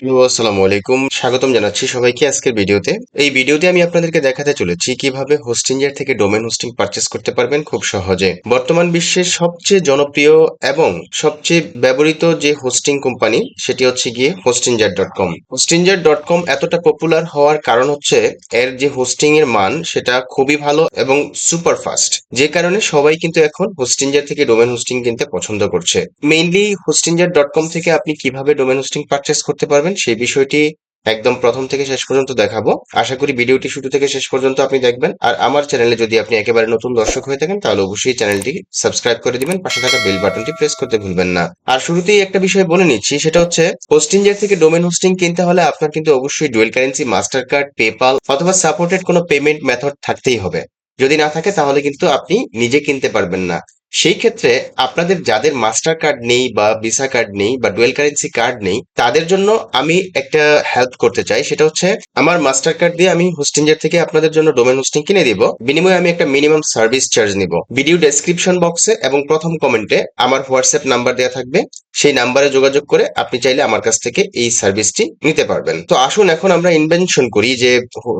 Hello, আসসালামু আলাইকুম। স্বাগতম জানাচ্ছি সবাইকে আজকের ভিডিওতে। এই ভিডিওতে আমি আপনাদেরকে দেখাতে চলেছি কীভাবে হোস্টিংয়ের থেকে ডোমেন হোস্টিং পারচেস করতে পারবেন খুব সহজে। বর্তমান বিশ্বের সবচেয়ে জনপ্রিয় এবং সবচেয়ে ব্যবহৃত যে হোস্টিং কোম্পানি, সেটি হচ্ছে গিয়ে হোস্টিঞ্জার ডট কম। হোস্টিঞ্জার ডট কম এতটা পপুলার হওয়ার কারণ হচ্ছে, এর যে হোস্টিং এর মান, সেটা খুবই ভালো এবং সুপার ফাস্ট। যে কারণে সবাই কিন্তু এখন হোস্টিঞ্জার থেকে ডোমেন হোস্টিং কিনতে পছন্দ করছে। মেইনলি হোস্টিঞ্জার ডট কম থেকে আপনি কীভাবে ডোমেন হোস্টিং পারচেস করতে পারবেন সেই বিষয়টি একদম প্রথম থেকে শেষ পর্যন্ত দেখাবো। আশা করি ভিডিওটি শুরু থেকে শেষ পর্যন্ত আপনি দেখবেন। আর আমার চ্যানেলে যদি আপনি একেবারে নতুন দর্শক হয়ে থাকেন, তাহলে অবশ্যই চ্যানেলটি সাবস্ক্রাইব করে দিবেন, পাশে থাকা বেল বাটনটি প্রেস করতে ভুলবেন না। আর শুরুতেই একটা বিষয় বলে নিচ্ছি, সেটা হচ্ছে, হোস্টিং হোস্টিঞ্জার থেকে ডোমেন হোস্টিং কিনতে হলে আপনার কিন্তু অবশ্যই dual currency, master card PayPal অথবা সাপোর্টেড কোনো পেমেন্ট মেথড থাকতেই হবে। যদি না থাকে, তাহলে কিন্তু আপনি নিজে কিনতে পারবেন না। সেই ক্ষেত্রে আপনাদের যাদের মাস্টার কার্ড নেই বা ভিসা কার্ড নেই বা ডুয়েল কারেন্সি কার্ড নেই, তাদের জন্য আমি একটা হেল্প করতে চাই। সেটা হচ্ছে, আমার মাস্টার কার্ড দিয়ে আমি হোস্টিঞ্জার থেকে আপনাদের জন্য ডোমেন হোস্টিং কিনে দিব। বিনিময়ে আমি একটা মিনিমাম সার্ভিস চার্জ নিব। ভিডিও ডেসক্রিপশন বক্সে এবং প্রথম কমেন্টে আমার হোয়াটসঅ্যাপ নাম্বার দেওয়া থাকবে। সেই নাম্বারে যোগাযোগ করে আপনি চাইলে আমার কাছ থেকে এই সার্ভিসটি নিতে পারবেন। তো আসুন এখন আমরা ইনভেনশন করি যে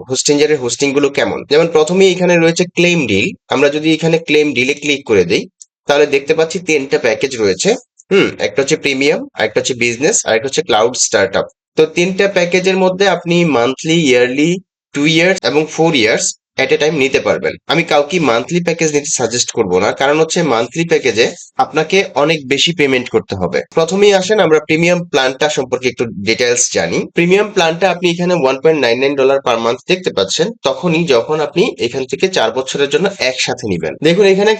হোস্টিঞ্জারের হোস্টিংগুলো কেমন। যেমন প্রথমেই এখানে রয়েছে ক্লেম ডিল আমরা যদি এখানে ক্লেম ডিলে ক্লিক করে দিই তাহলে দেখতে পাচ্ছি তিনটা প্যাকেজ রয়েছে। হুম, একটা হচ্ছে প্রিমিয়াম একটা হচ্ছে বিজনেস আর একটা হচ্ছে ক্লাউড স্টার্ট তো তিনটা প্যাকেজের মধ্যে আপনি মান্থলি, ইয়ারলি, টু ইয়ার্স এবং four years at a time নিতে পারবেন। আমি কাউকে মান্থলি প্যাকেজ নিতে সাজেস্ট করব না, কারণ হচ্ছে মান্থলি প্যাকেজে আপনাকে অনেক বেশি পেমেন্ট করতে হবে। প্রথমেই আসেন, আমরা প্রিমিয়াম প্ল্যানটা সম্পর্কে একটু ডিটেলস জানি। প্রিমিয়াম প্ল্যানটা আপনি এখানে one point nine nine dollar per month দেখতে পাচ্ছেন। তখনই যখন আপনি এখান থেকে চার বছরের জন্য একসাথে নিবেন। দেখুন, এখানে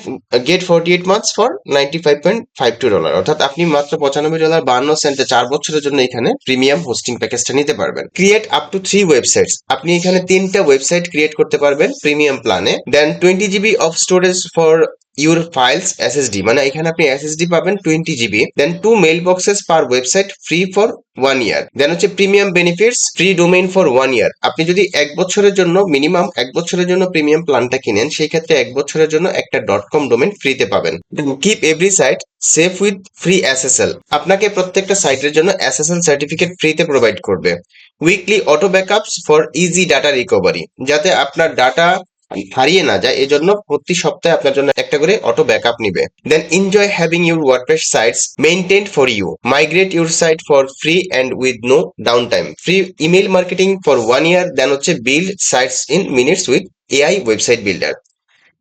get forty eight months for ninety five point five two dollar অর্থাৎ আপনি মাত্র পঁচানব্বই ডলার বান্ন সেন্টে চার বছরের জন্য এখানে প্রিমিয়াম হোস্টিং প্যাকেজটা নিতে পারবেন। Create up to three websites আপনি এখানে তিনটা ওয়েবসাইট ক্রিয়েট করতে পারবেন। প্রিমিয়াম প্ল্যানে then twenty GB of storage for your files SSD মানে এখানে আপনি এসএসডি পাবেন twenty GB then two mailboxes per website free for one year then হচ্ছে premium benefits free domain for one year আপনি যদি এক বছরের জন্য মিনিমাম এক বছরের জন্য প্রিমিয়াম প্ল্যানটা কিনেন, সেই ক্ষেত্রে এক বছরের জন্য একটা ডট কম ডোমেন ফ্রিতে পাবেন। Keep every site safe with free SSL আপনাকে প্রত্যেকটা সাইটের জন্য এসএসএল সার্টিফিকেট ফ্রিতে প্রোভাইড করবে। Weekly auto backups for easy data recovery যাতে আপনার ডাটা হারিয়ে না যায়, এজন্য প্রতি সপ্তাহে আপনার জন্য একটা করে অটো ব্যাকআপ নিবে। Then enjoy having your WordPress sites maintain for you migrate your site for free and with no downtime free email marketing for one year then হচ্ছে build sites in minutes with AI website builder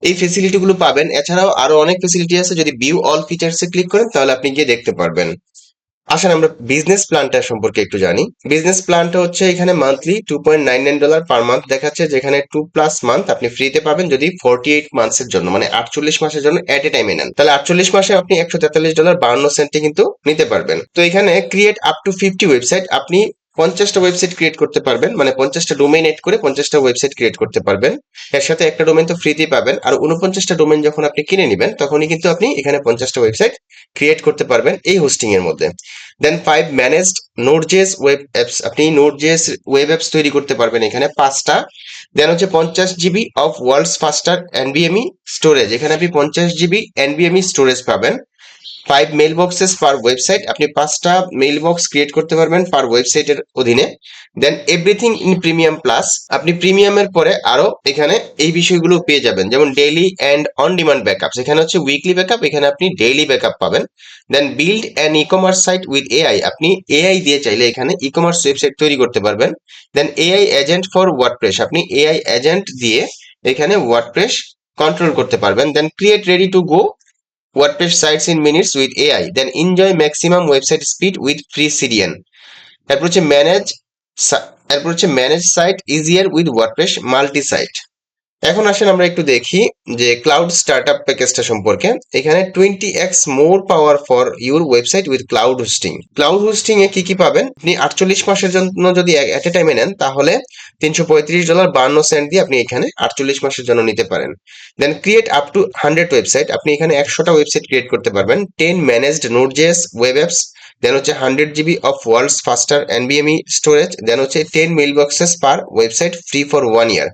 এই facility গুলো পাবেন। এছাড়াও আরও অনেক facility আছে। যদি view all ফিচার্সে ক্লিক করেন, তাহলে আপনি গিয়ে দেখতে পারবেন। আসেন, আমরা বিজনেস প্ল্যানটা সম্পর্কে একটু জানি। বিজনেস প্ল্যানটা হচ্ছে এখানে monthly two point nine nine dollar per month দেখাচ্ছে, যেখানে টু প্লাস মান্থ আপনি ফ্রিতে পাবেন যদি ফোর্টি এইট মান্থসের জন্য মানে আটচল্লিশ মাসের জন্য এট এ টাইমে নেন। তাহলে আটচল্লিশ মাসে আপনি একশো তেতাল্লিশ ডলার বাহান্ন সেন্টে কিন্তু নিতে পারবেন। তো এখানে create up to fifty website আপনি পঞ্চাশটা ওয়েবসাইট ক্রিয়েট করতে পারবেন মানে পঞ্চাশটা ডোমেইন এড করে পঞ্চাশটা ওয়েবসাইট ক্রিয়েট করতে পারবেন। এর সাথে একটা ডোমেন তো ফ্রিতেই পাবেন, আর উনপঞ্চাশটা ডোমেন যখন আপনি কিনে নেবেন, তখনই কিন্তু আপনি এখানে পঞ্চাশটা ওয়েবসাইট ক্রিয়েট করতে পারবেন এই হোস্টিং এর মধ্যে। Then five managed NodeJS web apps আপনি নোটজেস ওয়েব অ্যাপস তৈরি করতে পারবেন এখানে পাঁচটা। দেন হচ্ছে পঞ্চাশ জিবি অফ ওয়ার্ল্ডস ফাস্টার এনবিএমই স্টোরেজ এখানে আপনি পঞ্চাশ জিবি এনবিএমই স্টোরেজ পাবেন। Five mail boxes per website আপনি পাঁচটা মেল বক্স ক্রিয়েট করতে পারবেন পার ওয়েবসাইটের অধীনে। Then everything in premium plus আপনি প্রিমিয়ামের পরে আরও এখানে এই বিষয়গুলো পেয়ে যাবেন। যেমন daily and on demand backup এখানে হচ্ছে উইকলি ব্যাকআপ এখানে আপনি ডেইলি ব্যাকআপ পাবেন। Then build an ecommerce site with AI আপনি এআই দিয়ে চাইলে এখানে ই কমার্স ওয়েবসাইট তৈরি করতে পারবেন। Then AI agent for WordPress আপনি এআই এজেন্ট দিয়ে এখানে ওয়ার্ডপ্রেস কন্ট্রোল করতে পারবেন। Then create ready to go WordPress sites in minutes with AI, then enjoy maximum website speed with free CDN. এরপর হচ্ছে ম্যানেজ এরপর হচ্ছে manage site easier with WordPress multisite এখন আসেন আমরা একটু দেখি যে ক্লাউড স্টার্টআপ প্যাকেজটা সম্পর্কে। এখানে twenty X more power for your website with cloud hosting cloud hosting এ কি কি পাবেন? আপনি আটচল্লিশ মাসের জন্য যদি এট এ টাইমে নেন তাহলে তিনশো পঁয়ত্রিশ ডলার বান্ন সেন্ট দিয়ে আপনি এখানে আটচল্লিশ মাসের জন্য নিতে পারেন। Then create up to hundred website আপনি এখানে একশোটা ওয়েবসাইট ক্রিয়েট করতে পারবেন। Ten managed NodeJS web apps then হচ্ছে hundred GB of world's faster এনবিএমই storage then হচ্ছে ten mailboxes per website free for one year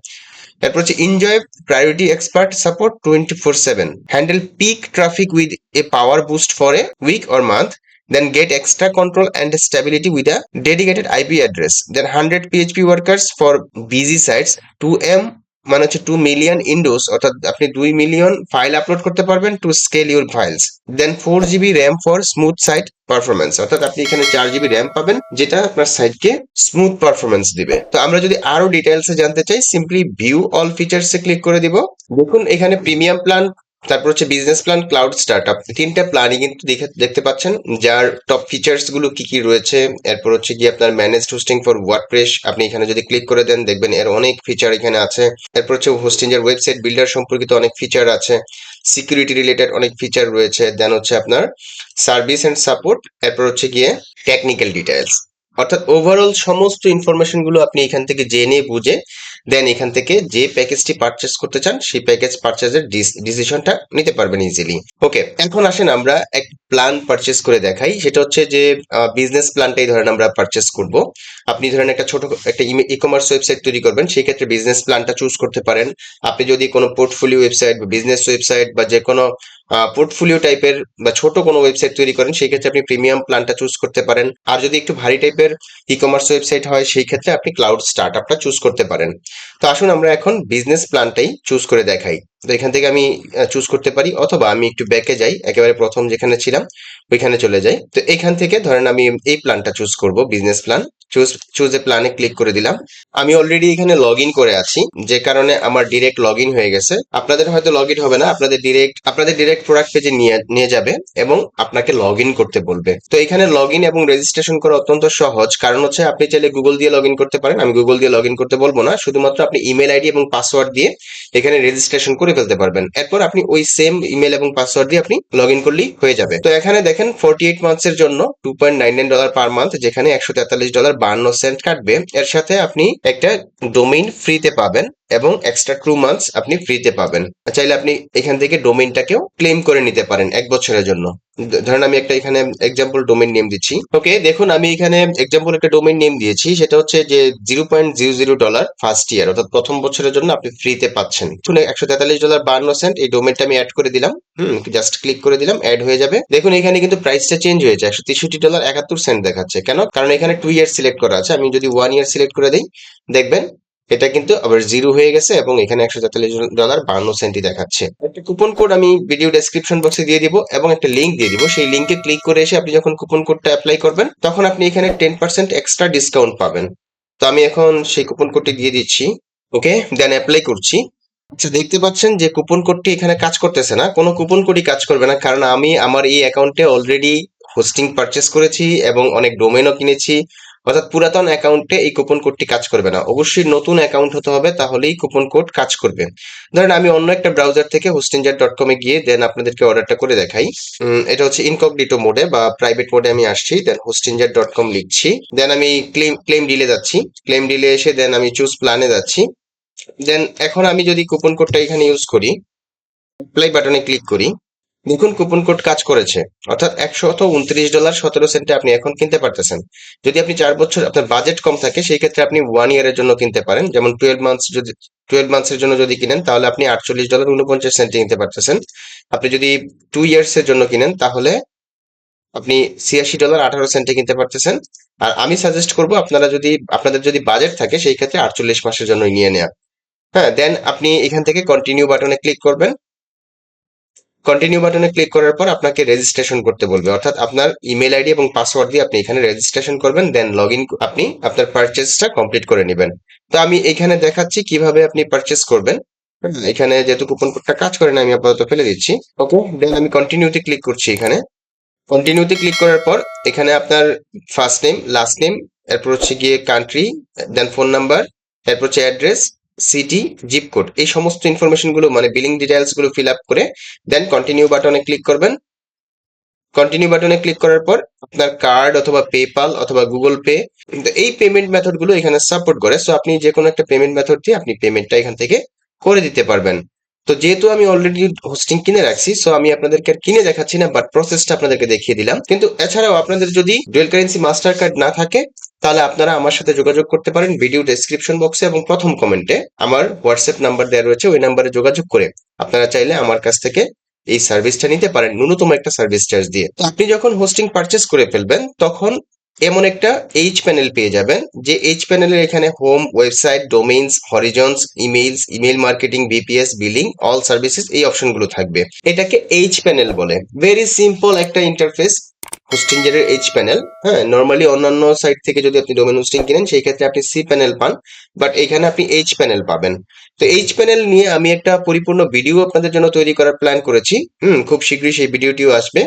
এরপর হচ্ছে enjoy priority expert support twenty four seven handle peak traffic with a power boost for a week or month then get extra control and stability with a dedicated IP address. Then 100 PHP workers for busy sites. 2M মানে হচ্ছে two million ইন্ডোস অর্থাৎ আপনি দুই million file upload করতে পারবেন to scale your files then four GB RAM for smooth site performance অর্থাৎ আপনি এখানে চার জিবি র্যাম পাবেন, যেটা আপনার সাইটকে স্মুথ পারফরমেন্স দিবে। তো আমরা যদি আরও ডিটেলসে জানতে চাই সিম্পলি ভিউ অল ফিচার্সে ক্লিক করে দিব। দেখুন, এখানে প্রিমিয়াম প্ল্যান তারপর হচ্ছে বিজনেস প্ল্যান ক্লাউড স্টার্টআপ তিনটা প্ল্যানই কিন্তু দেখে- দেখতে পাচ্ছেন। যার টপ ফিচার্সগুলো কি কি রয়েছে? এরপর হচ্ছে কি আপনার ম্যানেজ হোস্টিং ফর ওয়ার্ডপ্রেস আপনি এখানে যদি ক্লিক করে দেন, দেখবেন এর অনেক ফিচার এখানে আছে। এরপর হচ্ছে হোস্টিং এর ওয়েবসাইট বিল্ডার সম্পর্কিত অনেক ফিচার আছে। সিকিউরিটি রিলেটেড অনেক ফিচার রয়েছে। দেন হচ্ছে আপনার সার্ভিস এন্ড সাপোর্ট এরপর হচ্ছে গিয়ে টেকনিক্যাল ডিটেলস অর্থাৎ ওভারঅল সমস্ত ইনফরমেশনগুলো আপনি এখান থেকে জেনে বুঝে দেন এখান থেকে যে প্যাকেজটি পারচেস করতে চান, সেই প্যাকেজ পারচেজের ডিসিশনটা নিতে পারবেন ইজিলি ওকে এখন আসেন আমরা এক প্ল্যান পারচেস করে দেখাই। সেটা হচ্ছে যে বিজনেস প্ল্যানটাই ধরেন আমরা পারচেস করব। আপনি ধরেন একটা ছোট একটা ই কমার্স ওয়েবসাইট তৈরি করবেন, সেই ক্ষেত্রে বিজনেস প্ল্যানটা চুজ করতে পারেন। আপনি যদি কোনো পোর্টফোলিও ওয়েবসাইট বা বিজনেস ওয়েবসাইট বা যে কোনো পোর্টফোলিও টাইপের বা ছোট কোনো ওয়েবসাইট তৈরি করেন, সেই ক্ষেত্রে আপনি প্রিমিয়াম প্ল্যানটা চুজ করতে পারেন। আর যদি একটু ভারী টাইপের ই কমার্স ওয়েবসাইট হয়, সেই ক্ষেত্রে আপনি ক্লাউড স্টার্টআপটা চুজ করতে পারেন। তো আসুন আমরা এখন বিজনেস প্ল্যানটাই চুজ করে দেখাই। তো এখান থেকে আমি চুজ করতে পারি, অথবা আমি একটু ব্যাকে যাই, একেবারে প্রথম যেখানে ছিলাম, ওইখানে চলে যাই। তো এখান থেকে ধরেন আমি এই প্ল্যানটা চুজ করব business plan choose choose a প্ল্যানে ক্লিক করে দিলাম। আমি অলরেডি এখানে লগ করে আছি, যে কারণে আমার ডিরেক্ট লগ হয়ে গেছে। আপনাদের হয়তো লগ হবে না, আপনাদের ডিরেক্ট আপনাদের ডিরেক্ট প্রোডাক্ট পেজে নিয়ে নিয়ে যাবে, এবং আপনাকে লগ করতে বলবে। তো এখানে লগ এবং রেজিস্ট্রেশন করা অত্যন্ত সহজ। কারণ হচ্ছে আপনি চাইলে গুগল দিয়ে লগ করতে পারেন। আমি গুগল দিয়ে লগ করতে বলব না। শুধুমাত্র আপনি ইমেল আইডি এবং পাসওয়ার্ড দিয়ে এখানে রেজিস্ট্রেশন করে ফেলতে পারবেন। এরপর আপনি ওই সেম ইমেল এবং পাসওয়ার্ড দিয়ে আপনি লগ ইন করলেই হয়ে যাবে। তো এখানে দেখেন ফোরটি এইট মান্থস এর জন্য two point nine nine dollar per month যেখানে একশো তেতাল্লিশ ডলার বান্ন সেন্ট কাটবে। এর সাথে আপনি একটা ডোমেইন ফ্রিতে পাবেন। এবং এক্সট্রা টু মান্থস আপনি ফ্রিতে পাবেন। চাইলে আপনি এখান থেকে ডোমেইনটাকেও ক্লেম করে নিতে পারেন এক বছরের জন্য। ধরেন আমি একটা এখানে এক্সাম্পল ডোমেইন নেম দিচ্ছি। ওকে দেখুন আমি এখানে এক্সাম্পল একটা ডোমেইন নেম দিয়েছি। সেটা হচ্ছে যে zero point zero zero dollar first year অর্থাৎ প্রথম বছরের জন্য আপনি ফ্রিতে পাচ্ছেন। শুনে একশো তেতাল্লিশ ডলার বান্ন সেন্ট এই ডোমেনটা আমি অ্যাড করে দিলাম। হুম জাস্ট ক্লিক করে দিলাম অ্যাড হয়ে যাবে। দেখুন এখানে কিন্তু প্রাইসটা চেঞ্জ হয়েছে। একশো তেষট্টি ডলার একাত্তর সেন্ট দেখাচ্ছে। কেন? কারণ এখানে টু ইয়ার সিলেক্ট করা আছে। আমি যদি ওয়ান ইয়ার সিলেক্ট করে দিই, দেখবেন এটা কিন্তু আবার জিরো হয়ে গেছে এবং এখানে একশো তেতাল্লিশ ডলার বান্ন সেন্টই দেখাচ্ছে। একটা কুপন কোড আমি ভিডিও ডেসক্রিপশন বক্সে দিয়ে দিব এবং একটা লিঙ্ক দিয়ে দিব। সেই লিঙ্কে ক্লিক করে এসে আপনি যখন কুপন কোডটা অ্যাপ্লাই করবেন, তখন আপনি এখানে টেন পার্সেন্ট এক্সট্রা ডিসকাউন্ট পাবেন। তো আমি এখন সেই কুপন কোডটি দিয়ে দিচ্ছি। ওকে দেন অ্যাপ্লাই করছি। আচ্ছা দেখতে পাচ্ছেন যে কুপন কোডটি এখানে কাজ করতেছে না। কোনো কুপন কোডই কাজ করবে না। কারণ আমি আমার এই অ্যাকাউন্টে অলরেডি হোস্টিং পারচেস করেছি এবং অনেক ডোমেনও কিনেছি। অর্থাৎ পুরাতন অ্যাকাউন্টে এই কুপন কোডটি কাজ করবে না। অবশ্যই নতুন অ্যাকাউন্ট হতে হবে, তাহলেই কুপন কোড কাজ করবে। ধরেন আমি অন্য একটা ব্রাউজার থেকে হোস্টিঞ্জার ডট কমে গিয়ে দেন আপনাদেরকে অর্ডারটা করে দেখাই। এটা হচ্ছে ইনকগনিটো মোডে বা প্রাইভেট মোডে আমি আসছি, দেন হোস্টিঞ্জার ডট কম লিখছি। দেন আমি ক্লেম ক্লেম ডিলে যাচ্ছি। ক্লেম ডিলে এসে দেন আমি চুজ প্ল্যানে যাচ্ছি। দেন এখন আমি যদি কুপন কোডটা এখানে ইউজ করি অ্যাপ্লাই বাটনে ক্লিক করি দেখুন কুপন কোড কাজ করেছে। অর্থাৎ একশত উনত্রিশ ডলার সতেরো সেন্টে আপনি এখন কিনতে পারতেছেন। যদি আপনি চার বছর আপনার বাজেট কম থাকে, সেই ক্ষেত্রে আপনি ওয়ান ইয়ারের জন্য কিনতে পারেন। যেমন টুয়েলভ মান্থস যদি টুয়েলভ মান্থসের জন্য যদি কিনেন, তাহলে আপনি আটচল্লিশ ডলার উনপঞ্চাশ সেন্টে কিনতে পারতেছেন। আপনি যদি টু ইয়ার্স এর জন্য কিনেন, তাহলে আপনি ছিয়াশি ডলার আঠারো সেন্টে কিনতে পারতেছেন। আর আমি সাজেস্ট করব, আপনারা যদি আপনাদের যদি বাজেট থাকে, সেই ক্ষেত্রে আটচল্লিশ মাসের জন্য নিয়ে নেওয়া হ্যাঁ দেন আপনি এখান থেকে কন্টিনিউ বাটনে ক্লিক করবেন। কন্টিনিউ বাটনে ক্লিক করার পর আপনাকে রেজিস্ট্রেশন করতে বলবে। অর্থাৎ আপনার ইমেল আইডি এবং পাসওয়ার্ড দিয়ে আপনি এখানে রেজিস্ট্রেশন করবেন দেন লগ ইন আপনি আপনার পারচেসটা কমপ্লিট করে নেবেন। তো আমি এখানে দেখাচ্ছি কীভাবে আপনি পারচেস করবেন। এখানে যেহেতু কুপন কোডটা কাজ করে না, আমি আপাতত ফেলে দিচ্ছি। ওকে দেন আমি কন্টিনিউতে ক্লিক করছি এখানে। কন্টিনিউতে ক্লিক করার পর এখানে আপনার ফার্স্ট নেম লাস্ট নেম এরপর হচ্ছে গিয়ে কান্ট্রি দেন ফোন নাম্বার এরপর হচ্ছে অ্যাড্রেস সিটি জিপ কোড এই সমস্ত ইনফরমেশনগুলো মানে বিলিং ডিটেলসগুলো ফিল আপ করে দেন কন্টিনিউ বাটনে ক্লিক করবেন। কন্টিনিউ বাটনে ক্লিক করার পর, আপনার কার্ড অথবা পেপাল অথবা গুগল পে এই পেমেন্ট মেথডগুলো এখানে সাপোর্ট করে। সো আপনি যে কোনো একটা পেমেন্ট মেথড দিয়ে আপনি পেমেন্টটা এখান থেকে করে দিতে পারবেন। তো যেহেতু আমি অলরেডি হোস্টিং কিনে রাখছি সো আমি আপনাদেরকে আর কিনে দেখাচ্ছি না বাট প্রসেসটা আপনাদেরকে দেখিয়ে দিলাম। কিন্তু এছাড়াও আপনাদের যদি ডুয়েল কারেন্সি মাস্টার কার্ড না থাকে তাহলে আপনারা আমার সাথে যোগাযোগ করতে পারেন ভিডিও ডেসক্রিপশন বক্সে এবং প্রথম কমেন্টে আমার হোয়াটসঅ্যাপ নাম্বার দেওয়া রয়েছে, ওই নাম্বারে যোগাযোগ করে আপনারা চাইলে আমার কাছ থেকে এই সার্ভিসটা নিতে পারেন, ন্যূনতম একটা সার্ভিস চার্জ দিয়ে। তো আপনি যখন হোস্টিং পারচেস করে ফেলবেন, তখন এমন একটা এইচ প্যানেল পেয়ে যাবেন, যে এইচ প্যানেলের এখানে home website domains Horizons emails email marketing VPS billing all services এই অপশনগুলো থাকবে। এটাকে এইচ প্যানেল বলে। ভেরি সিম্পল একটা ইন্টারফেস হোস্টিঞ্জারের এইচ প্যানেল হ্যাঁ? নর্মালি অন্যান্য সাইট থেকে যদি আপনি ডোমেন হোস্টিং কিনেন, সেই ক্ষেত্রে আপনি সি প্যানেল পান বাট এখানে আপনি এইচ প্যানেল পাবেন। তো এইচ প্যানেল নিয়ে আমি একটা পরিপূর্ণ ভিডিও আপনাদের জন্য তৈরি করার প্ল্যান করেছি। হুম, খুব শীঘ্রই সেই ভিডিওটিও আসবে।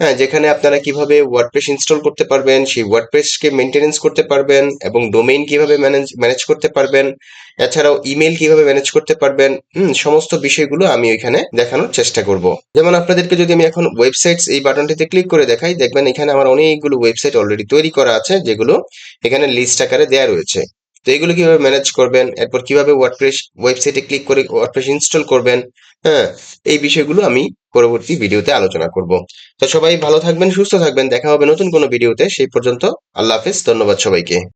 হ্যাঁ যেখানে আপনারা কীভাবে ওয়ার্ডপ্রেস ইনস্টল করতে পারবেন, সেই ওয়ার্ডপ্রেসকে মেনটেনেন্স করতে পারবেন এবং ডোমেইন কীভাবে ম্যানেজ ম্যানেজ করতে পারবেন, এছাড়াও ইমেল কীভাবে ম্যানেজ করতে পারবেন, হুম, সমস্ত বিষয়গুলো আমি ওইখানে দেখানোর চেষ্টা করব। যেমন আপনাদেরকে যদি আমি এখন ওয়েবসাইটস এই বাটনটিতে ক্লিক করে দেখাই, দেখবেন এখানে আমার অনেকগুলো ওয়েবসাইট অলরেডি তৈরি করা আছে, যেগুলো এখানে লিস্ট আকারে দেওয়া রয়েছে। তো এগুলো কীভাবে ম্যানেজ করবেন? এরপর কীভাবে ওয়ার্ডপ্রেস ওয়েবসাইটে ক্লিক করে ওয়ার্ডপ্রেস ইনস্টল করবেন? হ্যাঁ এই বিষয়গুলো আমি পরবর্তী ভিডিওতে আলোচনা করব। তো সবাই ভালো থাকবেন, সুস্থ থাকবেন। দেখা হবে নতুন কোনো ভিডিওতে। সেই পর্যন্ত আল্লাহ হাফেজ, ধন্যবাদ সবাইকে।